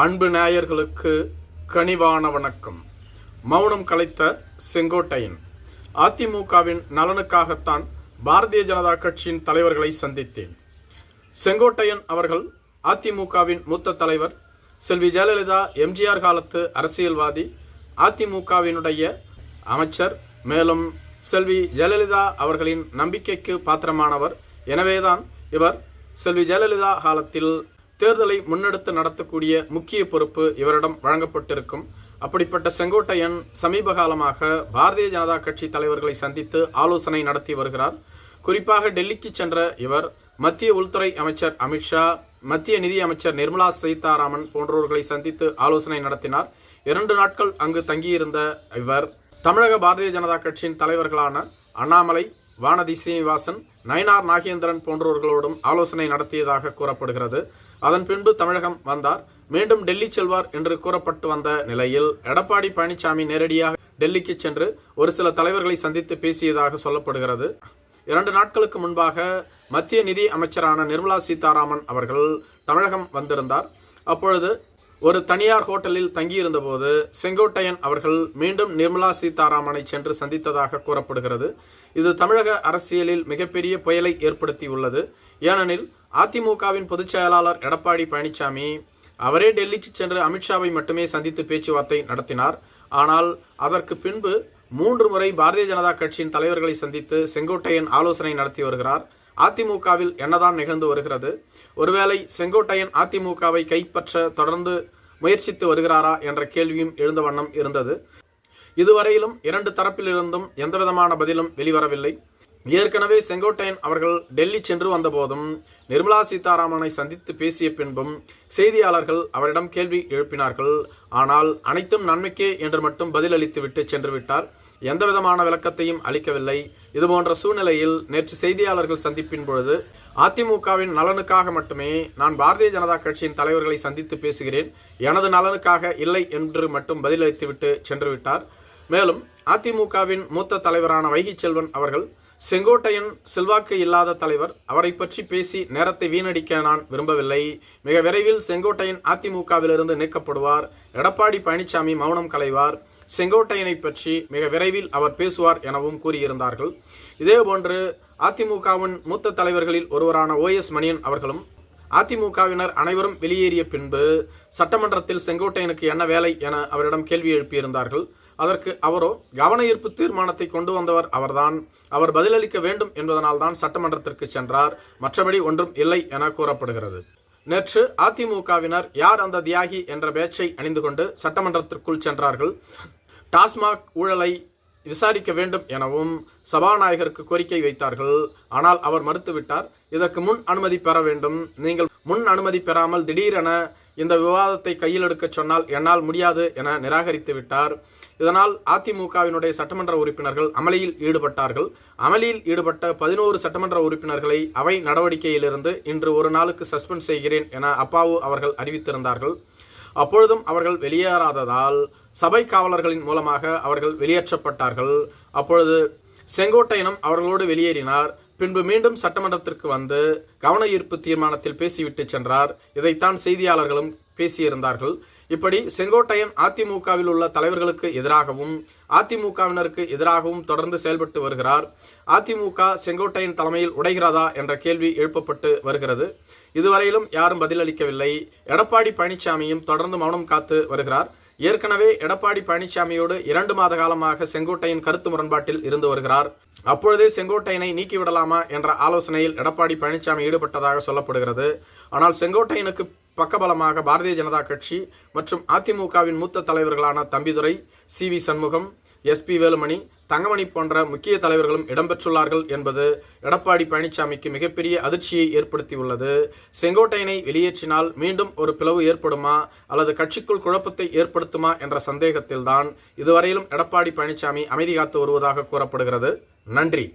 அன்பு நேயர்களுக்கு கனிவான வணக்கம். மௌனம் கலைத்த செங்கோட்டையன். அதிமுகவின் நலனுக்காகத்தான் பாரதிய ஜனதா கட்சியின் தலைவர்களை சந்தித்தேன். செங்கோட்டையன் அவர்கள் அதிமுகவின் மூத்த தலைவர். செல்வி ஜெயலலிதா எம்ஜிஆர் காலத்து அரசியல்வாதி. அதிமுகவினுடைய அமைச்சர். மேலும் செல்வி ஜெயலலிதா அவர்களின் நம்பிக்கைக்கு பாத்திரமானவர். எனவேதான் இவர் செல்வி ஜெயலலிதா காலத்தில் தேர்தலை முன்னெடுத்து நடத்தக்கூடிய முக்கிய பொறுப்பு இவரிடம் வழங்கப்பட்டிருக்கும். அப்படிப்பட்ட செங்கோட்டையன் சமீப காலமாக பாரதிய ஜனதா கட்சி தலைவர்களை சந்தித்து ஆலோசனை நடத்தி வருகிறார். குறிப்பாக டெல்லிக்கு சென்ற இவர் மத்திய உள்துறை அமைச்சர் அமித்ஷா மத்திய நிதி அமைச்சர் நிர்மலா சீதாராமன் போன்றோர்களை சந்தித்து ஆலோசனை நடத்தினார். இரண்டு நாட்கள் அங்கு தங்கியிருந்த இவர் தமிழக பாரதிய ஜனதா கட்சியின் தலைவர்களான அண்ணாமலை வானதி சீனிவாசன் நயனார் நாகேந்திரன் போன்றவர்களோடும் ஆலோசனை நடத்தியதாக கூறப்படுகிறது. அதன் பின்பு தமிழகம் வந்தார். மீண்டும் டெல்லி செல்வார் என்று கூறப்பட்டு வந்த நிலையில் எடப்பாடி பழனிசாமி நேரடியாக டெல்லிக்கு சென்று ஒரு சில தலைவர்களை சந்தித்து பேசியதாக சொல்லப்படுகிறது. இரண்டு நாட்களுக்கு முன்பாக மத்திய நிதி அமைச்சரான நிர்மலா சீதாராமன் அவர்கள் தமிழகம் வந்திருந்தார். அப்பொழுது ஒரு தனியார் ஹோட்டலில் தங்கியிருந்தபோது செங்கோட்டையன் அவர்கள் மீண்டும் நிர்மலா சீதாராமனை சென்று சந்தித்ததாக கூறப்படுகிறது. இது தமிழக அரசியலில் மிகப்பெரிய புயலை ஏற்படுத்தியுள்ளது ஏனெனில் அதிமுகவின் பொதுச் செயலாளர் எடப்பாடி பழனிசாமி அவரே டெல்லிக்கு சென்று அமித்ஷாவை மட்டுமே சந்தித்து பேச்சுவார்த்தை நடத்தினார். ஆனால் அதற்கு பின்பு மூன்று முறை பாரதிய ஜனதா கட்சியின் தலைவர்களை சந்தித்து செங்கோட்டையன் ஆலோசனை நடத்தி வருகிறார். அதிமுகவில் என்னதான் நிகழ்ந்து வருகிறது? ஒருவேளை செங்கோட்டையன் அதிமுகவை கைப்பற்ற தொடர்ந்து முயற்சித்து வருகிறாரா என்ற கேள்வியும் எழுந்த வண்ணம் இருந்தது. இதுவரையிலும் இரண்டு தரப்பிலிருந்தும் எந்தவிதமான பதிலும் வெளிவரவில்லை. ஏற்கனவே செங்கோட்டையன் அவர்கள் டெல்லி சென்று வந்தபோதும் நிர்மலா சீதாராமனை சந்தித்து பேசிய பின்பும் செய்தியாளர்கள் அவரிடம் கேள்வி எழுப்பினார்கள். ஆனால் அனைத்தும் நன்மைக்கே என்று மட்டும் பதிலளித்துவிட்டு சென்று விட்டார். எந்த விதமான விளக்கத்தையும் அளிக்கவில்லை. இதுபோன்ற சூழ்நிலையில் நேற்று செய்தியாளர்கள் சந்திப்பின் பொழுது அதிமுகவின் நலனுக்காக மட்டுமே நான் பாரதிய ஜனதா கட்சியின் தலைவர்களை சந்தித்து பேசுகிறேன். எனது நலனுக்காக இல்லை என்று மட்டும் பதிலளித்துவிட்டு சென்று விட்டார் மேலும் அதிமுகவின் மூத்த தலைவரான வைகி செல்வன் அவர்கள் செங்கோட்டையன் செல்வாக்கு இல்லாத தலைவர் அவரை பற்றி பேசி நேரத்தை வீணடிக்க நான் விரும்பவில்லை. மிக விரைவில் செங்கோட்டையன் அதிமுகவிலிருந்து நீக்கப்படுவார். எடப்பாடி பழனிசாமி மௌனம் கலைவார் செங்கோட்டையனை பற்றி மிக விரைவில் அவர் பேசுவார் எனவும் கூறியிருந்தார்கள். இதேபோன்று அதிமுகவின் மூத்த தலைவர்களில் ஒருவரான ஓ எஸ் மணியன் அவர்களும் அதிமுகவினர் அனைவரும் வெளியேறிய பின்பு சட்டமன்றத்தில் செங்கோட்டையனுக்கு என்ன வேலை என அவரிடம் கேள்வி எழுப்பியிருந்தார்கள். அதற்கு அவரோ கவன ஈர்ப்பு தீர்மானத்தை கொண்டு வந்தவர் அவர்தான். அவர் பதிலளிக்க வேண்டும் என்பதனால்தான் சட்டமன்றத்திற்கு சென்றார். மற்றபடி ஒன்றும் இல்லை என கூறப்படுகிறது. நேற்று அதிமுகவினர் யார் அந்த தியாகி என்ற பேச்சை அணிந்து கொண்டு சட்டமன்றத்திற்குள் சென்றார்கள். டாஸ்மாக் ஊழலை விசாரிக்க வேண்டும் எனவும் சபாநாயகருக்கு கோரிக்கை வைத்தார்கள். ஆனால் அவர் மறுத்துவிட்டார். இதற்கு முன் அனுமதி பெற வேண்டும். நீங்கள் முன் அனுமதி பெறாமல் திடீரென இந்த விவாதத்தை கையில் எடுக்க சொன்னால் என்னால் முடியாது என நிராகரித்து விட்டார். இதனால் அதிமுகவினுடைய சட்டமன்ற உறுப்பினர்கள் அமளியில் ஈடுபட்டார்கள். அமளியில் ஈடுபட்ட பதினோரு சட்டமன்ற உறுப்பினர்களை அவை நடவடிக்கையிலிருந்து இன்று ஒரு நாளுக்கு சஸ்பெண்ட் செய்கிறேன் என அப்பாவு அவர்கள் அறிவித்திருந்தார்கள். அப்பொழுதும் அவர்கள் வெளியேறாததால் சபை காவலர்களின் மூலமாக அவர்கள் வெளியேற்றப்பட்டார்கள். அப்பொழுது செங்கோட்டையனும் அவர்களோடு வெளியேறினார். பின்பு மீண்டும் சட்டமன்றத்திற்கு வந்து கவன ஈர்ப்பு தீர்மானத்தில் பேசிவிட்டு சென்றார். இதைத்தான் செய்தியாளர்களும் பேசியிருந்தார்கள். இப்படி செங்கோட்டையன் அதிமுகவில் உள்ள தலைவர்களுக்கு எதிராகவும் அதிமுகவினருக்கு எதிராகவும் தொடர்ந்து செயல்பட்டு வருகிறார். அதிமுக செங்கோட்டையன் தலைமையில் உடைகிறதா என்ற கேள்வி எழுப்பப்பட்டு வருகிறது. இதுவரையிலும் யாரும் பதிலளிக்கவில்லை. எடப்பாடி பழனிசாமியும் தொடர்ந்து மௌனம் காத்து வருகிறார். ஏற்கனவே எடப்பாடி பழனிசாமியோடு இரண்டு மாத காலமாக செங்கோட்டையன் கருத்து முரண்பாட்டில் இருந்து வருகிறார். அப்பொழுதே செங்கோட்டையனை நீக்கிவிடலாமா என்ற ஆலோசனையில் எடப்பாடி பழனிசாமி ஈடுபட்டதாக சொல்லப்படுகிறது. ஆனால் செங்கோட்டையனுக்கு பக்கபலமாக பாரதிய ஜனதா கட்சி மற்றும் அதிமுகவின் மூத்த தலைவர்களான Thambidurai C V Shanmugam SP Velumani Thangamani போன்ற முக்கிய தலைவர்களும் இடம்பெற்றுள்ளார்கள் என்பது எடப்பாடி பழனிசாமிக்கு மிகப்பெரிய அதிர்ச்சியை ஏற்படுத்தியுள்ளது. செங்கோட்டையனை வெளியேற்றினால் மீண்டும் ஒரு பிளவு ஏற்படுமா? அல்லது கட்சிக்குள் குழப்பத்தை ஏற்படுத்துமா என்ற சந்தேகத்தில்தான் இதுவரையிலும் எடப்பாடி பழனிசாமி அமைதி காத்து வருவதாக கூறப்படுகிறது. நன்றி.